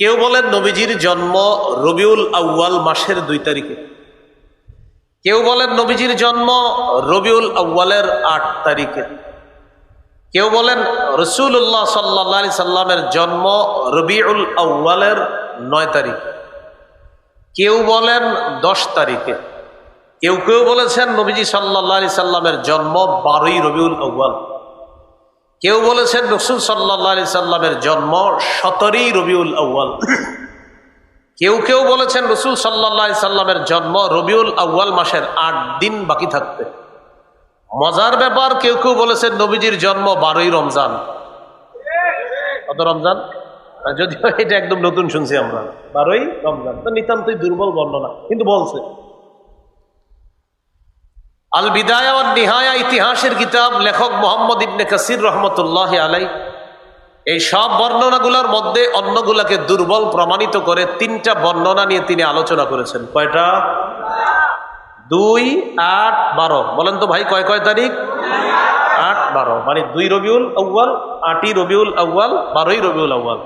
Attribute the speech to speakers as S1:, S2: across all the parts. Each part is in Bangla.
S1: কেউ বলেন নবীজির জন্ম রবিউল আউয়াল মাসের দুই তারিখে। কেউ বলেন নবীজির জন্ম রবিউল আউ্বালের আট তারিখে। কেউ বলেন রসুল্লাহ সাল্লা সাল্লামের জন্ম রবিউল আউ্বালের নয় তারিখ। কেউ বলেন দশ তারিখে। কেউ কেউ বলেছেন নবীজি সাল্লাহ সাল্লামের জন্ম বারোই রবিউল আউ্বাল কেউ বলেছেন রসুল সাল্লাহ সাল্লামের জন্ম সতেরোই রবিউল আউ্বাল কেউ কেউ বলেছেন রসুল সাল্লাহ সাল্লামের জন্ম রবিউল আউ্য়াল মাসের আট দিন বাকি থাকতে মজার ব্যাপার, কেউ কেউ বলেছেন নবীজির জন্ম বারোই রমজান। কত রমজান? যদিও এটা একদম নতুন শুনছি আমরা। বারোই রমজান। তো নিতান্তই দুর্বল বর্ণনা, কিন্তু বলছে। আল বিদায়া ও নিহায়া ইতিহাসের কিতাব লেখক মোহাম্মদ ইবনে কাসির রহমতুল্লাহ আলাই এই সব বর্ণনাগুলোর মধ্যে অন্যগুলাকে দুর্বল প্রমাণিত করে তিনটা বর্ণনা নিয়ে তিনি আলোচনা করেছেন। কয়টা? দুই, আট, বারো। বলেন তো ভাই, কয় কয় তারিখ? আট, বারো। মানে দুই রবিউল আউ্বাল আটই রবিউল আউ্বাল বারোই রবিউল আউ্বাল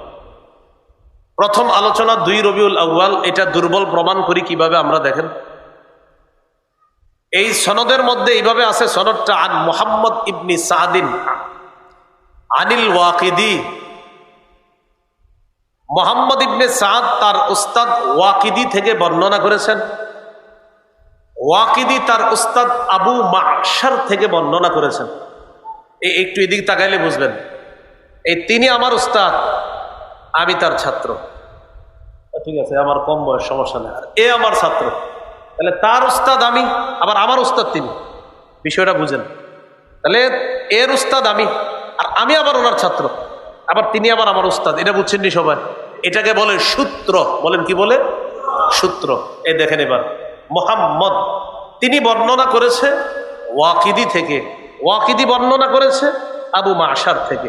S1: প্রথম আলোচনা দুই রবিউল আউ্বাল এটা দুর্বল প্রমাণ করি কীভাবে আমরা দেখেন। এই সনদের মধ্যে এইভাবে আছে সনদটা আন মোহাম্মদ ইবনি সাদিন আনিল ওয়াকিদি। মোহাম্মদ ইবনে সাদ তার উস্তাদ ওয়াকিদি থেকে বর্ণনা করেছেন। ওয়াকিদি তার উস্তাদ আবু মাসার থেকে বর্ণনা করেছেন। এই একটু এদিক তাকাইলে বুঝবেন। এই তিনি আমার উস্তাদ আমি তার ছাত্র। ঠিক আছে আমার কম বয়স সমস্যা নেই। আর এ আমার ছাত্র। তাহলে তার উস্তাদ আমি, আবার আমার উস্তাদ তিনি। বিষয়টা বুঝেন। তাহলে এর উস্তাদ আমি, আর আমি আবার ওনার ছাত্র। আবার তিনি আবার আমার উস্তাদ। এটা বুঝছেননি সবাই? এটাকে বলে সূত্র। বলেন কি বলে? সূত্র। এ দেখেন এবার। মোহাম্মদ। তিনি বর্ণনা করেছে ওয়াকিদি থেকে। ওয়াকিদি বর্ণনা করেছে আবু মাসার থেকে।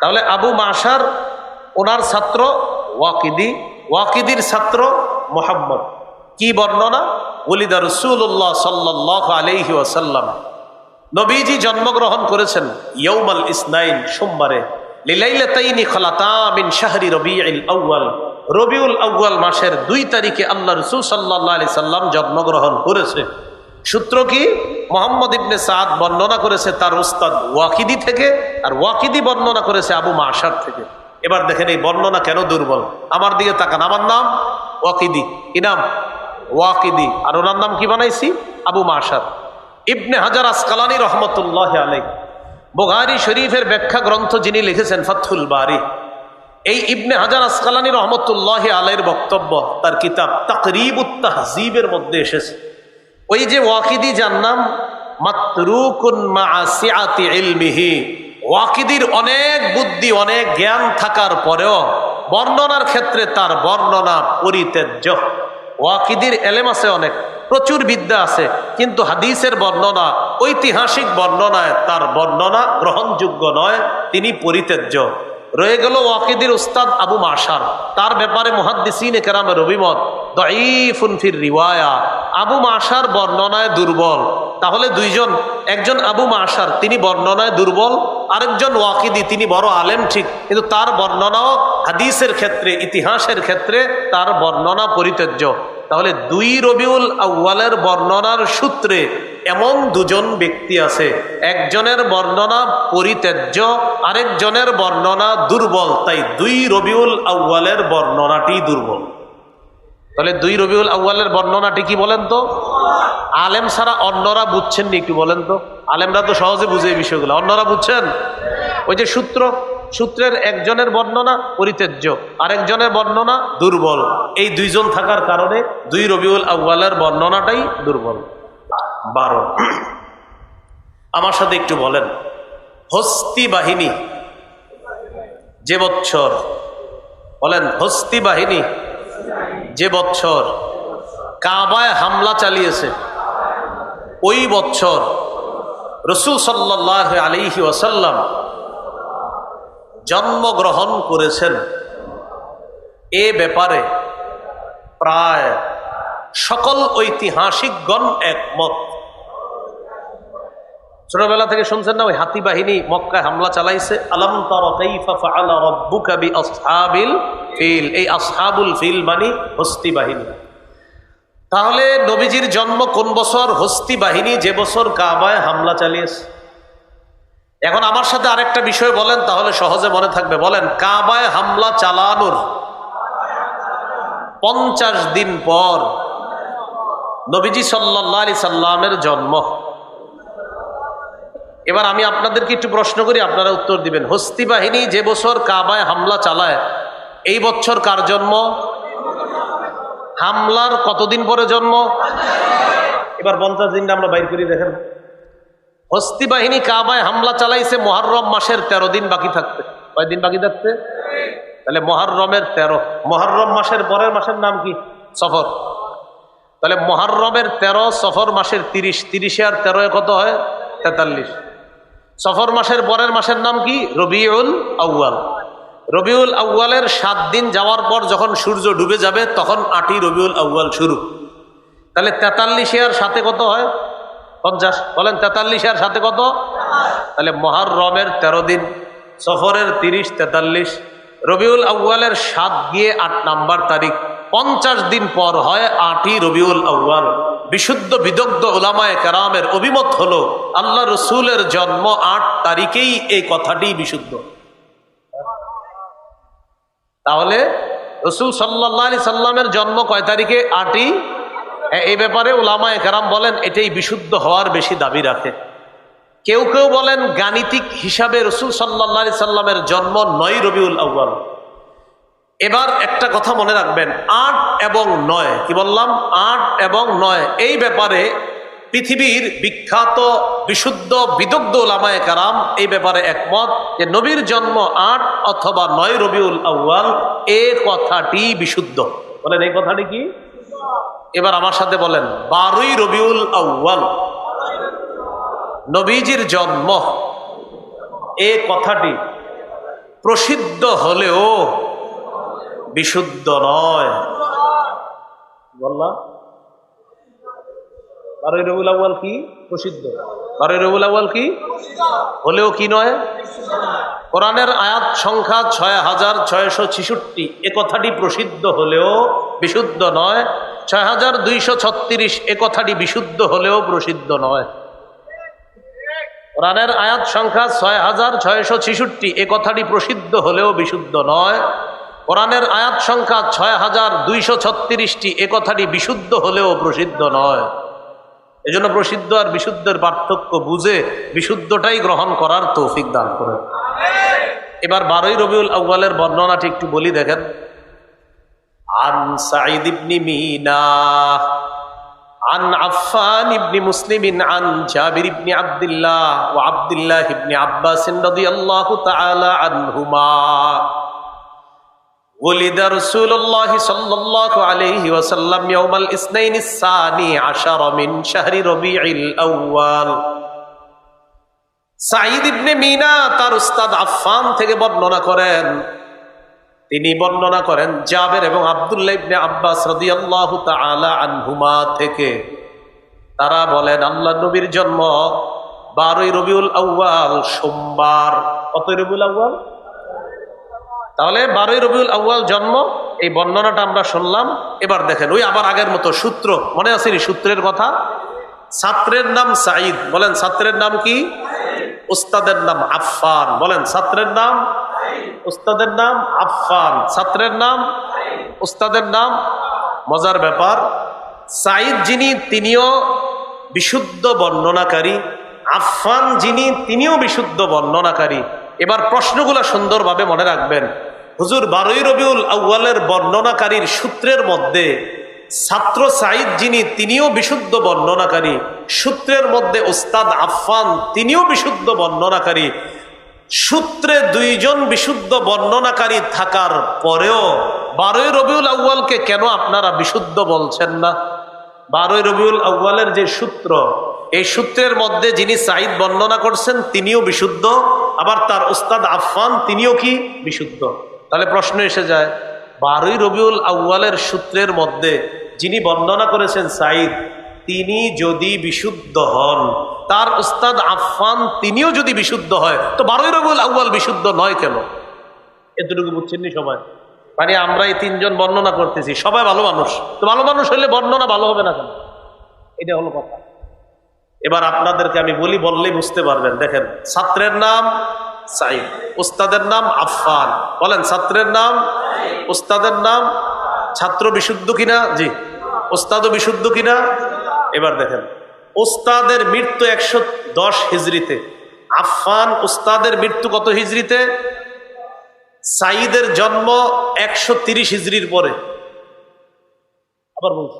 S1: তাহলে আবু মাসার ওনার ছাত্র ওয়াকিদি। ওয়াকিদির ছাত্র মোহাম্মদ। কি বর্ণনা? ওলিদা রসুল্লাহ সাল্লাহ আলহি ওয়াসাল্লাম, নবীজি জন্মগ্রহণ করেছেন ইয়ৌমাল ইসনাইন, সোমবারে। রবিউল আউয়াল। মাসের দুই তারিখে আল্লাহ আলি সাল্লাম জন্মগ্রহণ করেছে। সূত্র কি? মোহাম্মদ ইবনে বর্ণনা করেছে তার উস্তাদ ওয়াকিদি থেকে, আর ওয়াকিদি বর্ণনা করেছে আবু মাসার থেকে। এবার দেখেন এই বর্ণনা কেন দুর্বল? আমার দিকে তাকান, আমার নাম ওয়াকিদি। কি নাম? ওয়াকিদি। আর ওনার নাম কি বানাইছি? আবু মাসার ইবনে হাজার আসকালানি রহমতুল্লাহ আলাই বোগারি শরীফের ব্যাখ্যা গ্রন্থ যিনি লিখেছেন ফাথুল বারি। এই ইবনে হাজার আসকালানি রহমতুল্লাহ আলাইয়ের বক্তব্য, তার কিতাব তাকরিব তাহজিবের মধ্যে এসেছে। ওই যে ওয়াকিদি, যার নাম ইলমিহি। ওয়াকিদির অনেক বুদ্ধি, অনেক জ্ঞান থাকার পরেও বর্ণনার ক্ষেত্রে তার বর্ণনা পরিত্যাজ্য। ওয়াকিদির এলেম আছে অনেক, প্রচুর বিদ্যা আছে, কিন্তু হাদিসের বর্ণনা, ঐতিহাসিক বর্ণনায় তার বর্ণনা গ্রহণযোগ্য নয়, তিনি পরিত্যাজ্য। রয়ে গেল ওয়াকিদির উস্তাদ আবু মাসার তার ব্যাপারে মুহাদ্দিসিন কেরামের অভিমত দঈফুনফির রিওয়ায়া। আবু মাসার বর্ণনায় দুর্বল। তাহলে দুইজন, একজন আবু মাসার তিনি বর্ণনায় দুর্বল, আরেকজন ওয়াকিদি, তিনি বড় আলেম, ঠিক। কিন্তু তার বর্ণনাও হাদিসের ক্ষেত্রে, ইতিহাসের ক্ষেত্রে তার বর্ণনা পরিত্যাজ্য। তাহলে দুই রবিউল আউ্বালের বর্ণনার সূত্রে এমন দুজন ব্যক্তি আছে। একজনের বর্ণনা পরিত্যাজ্য, আরেকজনের বর্ণনা দুর্বল, তাই দুই রবিউল আউ্বালের বর্ণনাটি দুর্বল। তাহলে দুই রবিউল আউ্বালের বর্ণনাটি কি বলেন তো? আলেম ছাড়া অন্যরা বুঝছেন নি একটু বলেন তো। আলেমরা তো সহজে বুঝে এই বিষয়গুলো। অন্যরা বুঝছেন? ওই যে সূত্র, সূত্রের একজনের বর্ণনা পরিত্যাজ্য, আরেকজনের বর্ণনা দুর্বল। এই দুইজন থাকার কারণে দুই রবিউল আউ্বালের বর্ণনাটাই দুর্বল। বারো। আমার সাথে একটু বলেন। হস্তি বাহিনী, যে বৎসর, বলেন, হস্তি বাহিনী যে বছর কাবায় হামলা চালিয়েছে, ওই বছর রসুল সাল্লাহ আলিহি ওয়াসাল্লাম জন্মগ্রহণ করেছেন। এ ব্যাপারে প্রায় সকল ঐতিহাসিকগণ একমত। ছোটবেলা থেকে শুনছেন না, ওই হাতি বাহিনী মক্কায় হামলা চালাইছে। ফিল। মানে হস্তি বাহিনী। তাহলে নবীজির জন্ম কোন বছর? হস্তি বাহিনী যে বছর কাবায় হামলা চালিয়েছে। এখন আমার সাথে আরেকটা বিষয় বলেন, তাহলে সহজে মনে থাকবে। বলেন, কাবায় হামলা চালানোর পঞ্চাশ দিন পর নবীজি সাল্লাহ আলি সাল্লামের জন্ম। এবার আমি আপনাদেরকে একটু প্রশ্ন করি, আপনারা উত্তর দিবেন। হস্তি বাহিনী যে বছর কাবায় হামলা চালায়, এই বছর কার জন্ম? হামলার কতদিন পরে জন্ম? এবার পঞ্চাশ দিনটা আমরা বাইর করি, দেখেন। হস্তি বাহিনী কাবায় হামলা চালাইছে মহারম মাসের তেরো দিন বাকি থাকতে। কয় দিন বাকি থাকতে? তাহলে মহারমের তেরো। মহারম মাসের পরের মাসের নাম কি? সফর। তাহলে মহারমের তেরো, সফর মাসের তিরিশ। তিরিশে আর তেরো কত হয়? তেতাল্লিশ। সফর মাসের পরের মাসের নাম কি? রবিউল আউয়াল। রবিউল আউয়ালের সাত দিন যাওয়ার পর যখন সূর্য ডুবে যাবে, তখন আটই রবিউল আউয়াল শুরু। তাহলে তেতাল্লিশে আর সাথে কত হয়? পঞ্চাশ। বলেন, তেতাল্লিশে আর সাথে কত? তাহলে মহারমের তেরো দিন, সফরের তিরিশ, তেতাল্লিশ। রবিউল আউয়ালের সাত গিয়ে আট নাম্বার তারিখ। পঞ্চাশ দিন পর হয় আটই রবিউল আউয়াল। বিশুদ্ধ বিদগ্ধ ওলামায় কেরামের অভিমত হলো, আল্লাহ রসুলের জন্ম আট তারিখেই এই কথাটি বিশুদ্ধ। তাহলে রসুল সাল্লাহ আলি সাল্লামের জন্ম কয় তারিখে? আটই। এই ব্যাপারে ওলামায় কারাম বলেন, এটাই বিশুদ্ধ হওয়ার বেশি দাবি রাখে। কেউ কেউ বলেন, গাণিতিক হিসাবে রসুল সাল্লাহ সাল্লামের জন্ম নয় রবিউল আউ্বাল এবার একটা কথা মনে রাখবেন, আট এবং নয়, কি বললাম? আট এবং নয়, এই ব্যাপারে পৃথিবীর বিখ্যাত, বিশুদ্ধ, বিদগ্ধ লামায় কারাম এই ব্যাপারে একমত যে নবীর জন্ম আট অথবা নয় রবিউল আউ্বাল এ কথাটি বিশুদ্ধ। বলেন, এই কথাটি কি? এবার আমার সাথে বলেন, বারোই রবিউল আউ্বাল নবীজির জন্ম, এ কথাটি প্রসিদ্ধ হলেও বিশুদ্ধ নয়। বললাম। বারোই রবিউল আউ্বাল কি? প্রসিদ্ধ। বারোই রবিউল আউ্বাল কি? হলেও কি নয়? কোরআনের আয়াত সংখ্যা ছয় হাজার ছয়শো ছিষট্টি। এ কথাটি প্রসিদ্ধ হলেও বিশুদ্ধ নয়। ছয় হাজার দুইশো ছত্রিশ এ কথাটি বিশুদ্ধ হলেও প্রসিদ্ধ নয়। কোরআনের আয়াত সংখ্যা ছয় হাজার ছয়শো ছিষট্টি। এ কথাটি প্রসিদ্ধ হলেও বিশুদ্ধ নয়। কোরআনের আয়াত সংখ্যা ছয় হাজার দুইশো ছত্রিশটি এ কথাটি বিশুদ্ধ হলেও প্রসিদ্ধ নয় এজন্য প্রসিদ্ধ আর বিশুদ্ধের পার্থক্য বুঝে বিশুদ্ধটাই গ্রহণ করার তৌফিক দান করে এবার বারোই রবিউল আউ্বালের বর্ণনাটি একটু বলি দেখেন আন সাঈদ ইবনি মিনা عن عفان بن مسلم عن جابر بن عبد الله وعبد الله بن عباس رضي الله تعالى عنهما ولد رسول الله صلى الله عليه وسلم يوم الاثنين الثاني عشر من شهر ربيع الأول সাঈদ ইবনে মিনা তার উস্তাদ আফফান থেকে বর্ণনা করেন তিনি বর্ণনা করেন জাবের এবং আবদুল্লাহ ইবনে আব্বাস রাদিয়াল্লাহু তাআলা আনহুমা থেকে তারা বলেন আল্লাহ নবীর জন্ম বারোই রবিউল আউ্বাল সোমবার কত রবিউল আউ্বাল তাহলে বারোই রবিউল আউ্বাল জন্ম, এই বর্ণনাটা আমরা শুনলাম। এবার দেখেন, ওই আবার আগের মতো সূত্র, মনে আছে নি সূত্রের কথা? ছাত্রের নাম সাঈদ, বলেন ছাত্রের নাম কি? উস্তাদের নাম আফফান, বলেন ছাত্রের নাম? উস্তাদের নাম আফফান, ছাত্রের নাম? উস্তাদের নাম? মজার ব্যাপার, সাঈদ যিনি, তিনিও বিশুদ্ধ বর্ণনাকারী। আফফান যিনি, তিনিও বিশুদ্ধ বর্ণনাকারী। এবার প্রশ্নগুলো সুন্দরভাবে মনে রাখবেন। হুজুর বারোই রবিউল আউ্বালের বর্ণনাকারীর সূত্রের মধ্যে ছাত্র সাঈদ যিনি, তিনিও বিশুদ্ধ বর্ণনাকারী। সূত্রের মধ্যে ওস্তাদ আফফান, তিনিও বিশুদ্ধ বর্ণনাকারী। সূত্রে দুইজন বিশুদ্ধ বর্ণনাকারী থাকার পরেও বারোই রবিউল আউ্বালকে কেন আপনারা বিশুদ্ধ বলছেন না? বারোই রবিউল আউ্বালের যে সূত্র এই সূত্রের মধ্যে যিনি সাঈদ বর্ণনা করছেন, তিনিও বিশুদ্ধ। আবার তার উস্তাদ আফফান, তিনিও কি? বিশুদ্ধ। তাহলে প্রশ্ন এসে যায়, বারোই রবিউল আউ্বালের সূত্রের মধ্যে যিনি বর্ণনা করেছেন সাঈদ, তিনি যদি বিশুদ্ধ হন, তার উস্তাদ আফফান তিনিও যদি বিশুদ্ধ হয়, তো বারোই রবিউল আউ্য়াল বিশুদ্ধ নয় কেন? এতটুকু বুঝছেননি সবাই? মানে আমরা এই তিনজন বর্ণনা করতেছি, সবাই ভালো মানুষ। তো ভালো মানুষ হলে বর্ণনা ভালো হবে না কেন? এটা হলো কথা। এবার আপনাদেরকে আমি বলি, বললেই বুঝতে পারবেন। দেখেন, ছাত্রের নাম সাইদ উস্তাদের নাম আফফান। বলেন, ছাত্রের নাম উস্তাদের নাম ছাত্র বিশুদ্ধ কিনা? জি, উস্তাদও বিশুদ্ধ কিনা? এবার দেখেন, উস্তাদের মৃত্যু একশো দশ হিজড়িতে। আফফান উস্তাদের মৃত্যু কত হিজড়িতে? সাইদের জন্ম একশো তিরিশ হিজড়ির পরে। আবার বলছি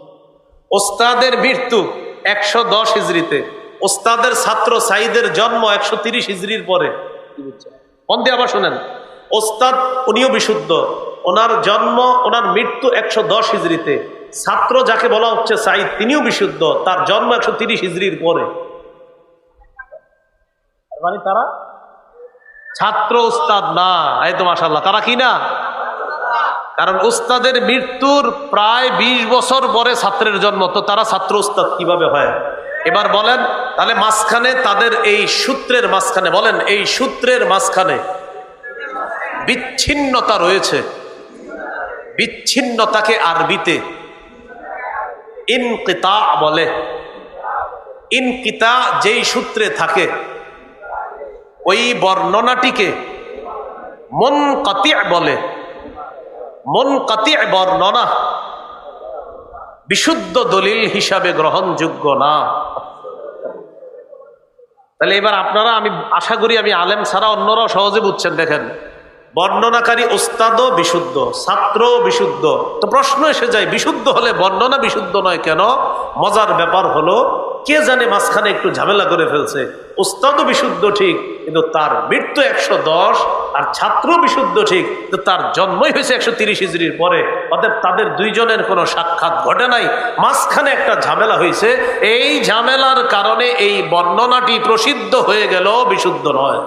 S1: ওস্তাদের মৃত্যু একশো দশ হিজড়িতে। ওস্তাদের ছাত্র সাইদের জন্ম একশো তিরিশ হিজড়ির পরে। মন আবার শোনেন। ওস্তাদ উনিও বিশুদ্ধ। ওনার জন্ম, ওনার মৃত্যু একশো দশ হিজড়িতে। ছাত্র যাকে বলা হচ্ছে সাইদ তিনিও বিশুদ্ধ। তার জন্ম একশো তিরিশ হিজড়ির পরে। মানে তারা ছাত্র উস্তাদ না। এই তো মাসাল্লাহ তারা কি না? কারণ উস্তাদের মৃত্যুর প্রায় ২০ বছর পরে ছাত্রের জন্ম, তো তারা ছাত্র উস্তাদ কীভাবে হয়? এবার বলেন, তাহলে মাঝখানে তাদের এই সূত্রের মাঝখানে, বলেন, এই সূত্রের মাঝখানে বিচ্ছিন্নতা রয়েছে। বিচ্ছিন্নতাকে আরবিতে ইনকিতা বলে। ইনকিতা যেই সূত্রে থাকে, ওই বর্ণনাটিকে মন বলে। মন কাতিয়া বর্ণনা। বিশুদ্ধ দলিল হিসাবে গ্রহণযোগ্য না। তাহলে এবার আপনারা, আমি আশা করি আমি আলেম ছাড়া অন্যরাও সহজে বুঝছেন, দেখেন। বর্ণনাকারী ওস্তাদও বিশুদ্ধ, ছাত্রও বিশুদ্ধ। তো প্রশ্ন এসে যায়, বিশুদ্ধ হলে বর্ণনা বিশুদ্ধ নয় কেন? মজার ব্যাপার হলো, কে জানে মাঝখানে একটু ঝামেলা করে ফেলছে। ওস্তাদও বিশুদ্ধ ঠিক কিন্তু তার মৃত্যু একশো দশ আর ছাত্র বিশুদ্ধ ঠিক, কিন্তু তার জন্মই হয়েছে একশো তিরিশ হিজড়ির পরে। অতএব তাদের দুইজনের কোনো সাক্ষাৎ ঘটে নাই। মাঝখানে একটা ঝামেলা হয়েছে। এই ঝামেলার কারণে এই বর্ণনাটি প্রসিদ্ধ হয়ে গেল, বিশুদ্ধ নয়।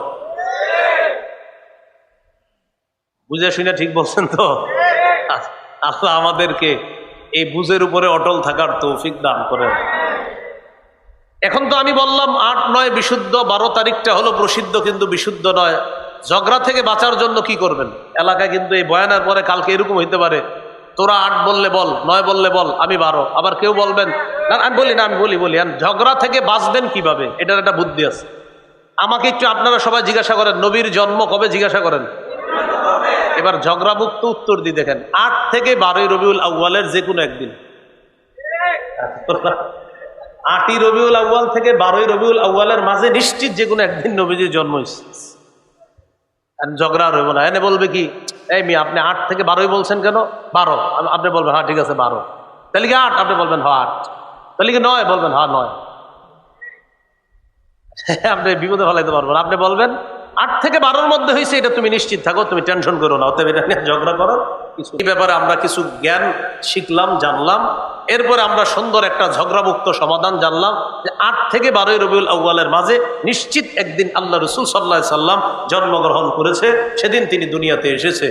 S1: বুঝে শুনে ঠিক বলছেন তো? আল্লাহ আমাদেরকে এই বুঝের উপরে অটল থাকার তৌফিক দান করেন। এখন তো আমি বললাম আট, নয়, বিশুদ্ধ, বারো তারিখটা হলো প্রসিদ্ধ কিন্তু বিশুদ্ধ নয়। ঝগড়া থেকে বাঁচার জন্য কি করবেন? এলাকায় কিন্তু এই বয়ানের পরে কালকে এরকম হইতে পারে। তোরা আট বললে বল, নয় বললে বল, আমি বারো। আবার কেউ বলবেন, না, আমি বলি না, আমি বলি বলি। ঝগড়া থেকে বাঁচবেন কীভাবে? এটার একটা বুদ্ধি আছে। আমাকে একটু আপনারা সবাই জিজ্ঞাসা করেন, নবীর জন্ম কবে জিজ্ঞাসা করেন? এবার ঝগড়া ঝগড়ামুক্ত উত্তর দিয়ে দেখেন, আট থেকে বারোই রবিউল আউ্বালের যে কোনো একদিন। আটই রবিউল আউ্বাল থেকে বারোই রবিউল আউ্বালের মাঝে নিশ্চিত যে কোনো একদিন নবীজির জন্ম ঝগড়া রইব না। এনে বলবে কি, এই মি আপনি আট থেকে বারোই বলছেন কেন? বারো। আপনি বলবেন হ্যাঁ ঠিক আছে, বারো। তাহলে কি আট? আপনি বলবেন হ্যাঁ আট। তাহলে কি নয়? বলবেন হ্যাঁ নয়। আপনি বিপদে ফেলাইতে পারবেন আপনি বলবেন আট থেকে বারোর মধ্যে হয়েছে, এটা তুমি নিশ্চিত থাকো, তুমি টেনশন করো না, অতএব এটা নিয়ে ঝগড়া করো। কিছু এই ব্যাপারে আমরা কিছু জ্ঞান শিখলাম, জানলাম। এরপরে আমরা সুন্দর একটা ঝগড়ামুক্ত সমাধান জানলাম যে আট থেকে বারোই রবিউল আউ্বালের মাঝে নিশ্চিত একদিন আল্লাহ রসুল সাল্লাহ সাল্লাম জন্মগ্রহণ করেছে, সেদিন তিনি দুনিয়াতে এসেছে।